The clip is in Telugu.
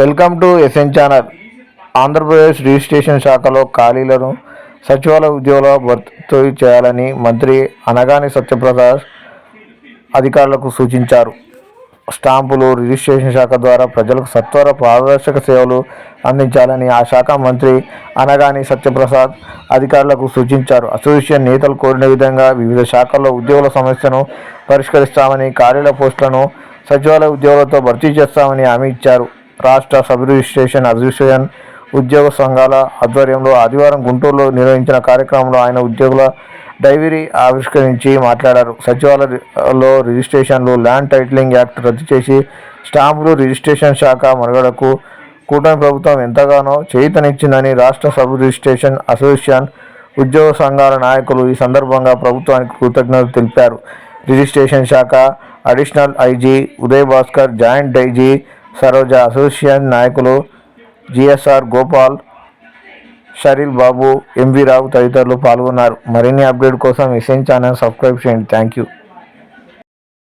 Welcome to SN channel. Andhra Pradesh registration శాఖలో ఖాళీలను సచివాలయ ఉద్యోగుల భర్తీ చేయాలని మంత్రి అనగాని సత్యప్రసాద్ అధికారులకు సూచించారు. స్టాంపులు రిజిస్ట్రేషన్ శాఖ ద్వారా ప్రజలకు సత్వర పారదర్శక సేవలు అందించాలని ఆ శాఖ మంత్రి అనగాని సత్యప్రసాద్ అధికారులకు సూచించారు. అసోసియేషన్ నేతలు కోరిన విధంగా వివిధ శాఖల్లో ఉద్యోగుల సమస్యను పరిష్కరిస్తామని కార్యాలయ పోస్టులను సచివాలయ ఉద్యోగులతో భర్తీ చేస్తామని హామీ ఇచ్చారు. రాష్ట్ర సబ్ రిజిస్ట్రేషన్ అసోసియేషన్ ఉద్యోగ సంఘాల ఆధ్వర్యంలో ఆదివారం గుంటూరులో నిర్వహించిన కార్యక్రమంలో ఆయన ఉద్యోగుల డైవరీ ఆవిష్కరించి మాట్లాడారు. సచివాలయంలో రిజిస్ట్రేషన్లు ల్యాండ్ టైటిలింగ్ యాక్ట్ రద్దు చేసి స్టాంపులు రిజిస్ట్రేషన్ శాఖ మనుగడకు కూటమి ప్రభుత్వం ఎంతగానో చేతనిచ్చిందని రాష్ట్ర సబ్ రిజిస్ట్రేషన్ అసోసియేషన్ ఉద్యోగ సంఘాల నాయకులు ఈ సందర్భంగా ప్రభుత్వానికి కృతజ్ఞతలు తెలిపారు. రిజిస్ట్రేషన్ శాఖ additional IG Uday Bhaskar joint IG Saroja association నాయకులు జిఎస్ఆర్ గోపాల్ షరీల్ బాబు ఎంవి రావు తదితరులు పాల్గొన్నారు. మరిన్ని అప్డేట్ కోసం ఎస్ఎన్ ఛానల్ సబ్స్క్రైబ్ చేయండి. Thank you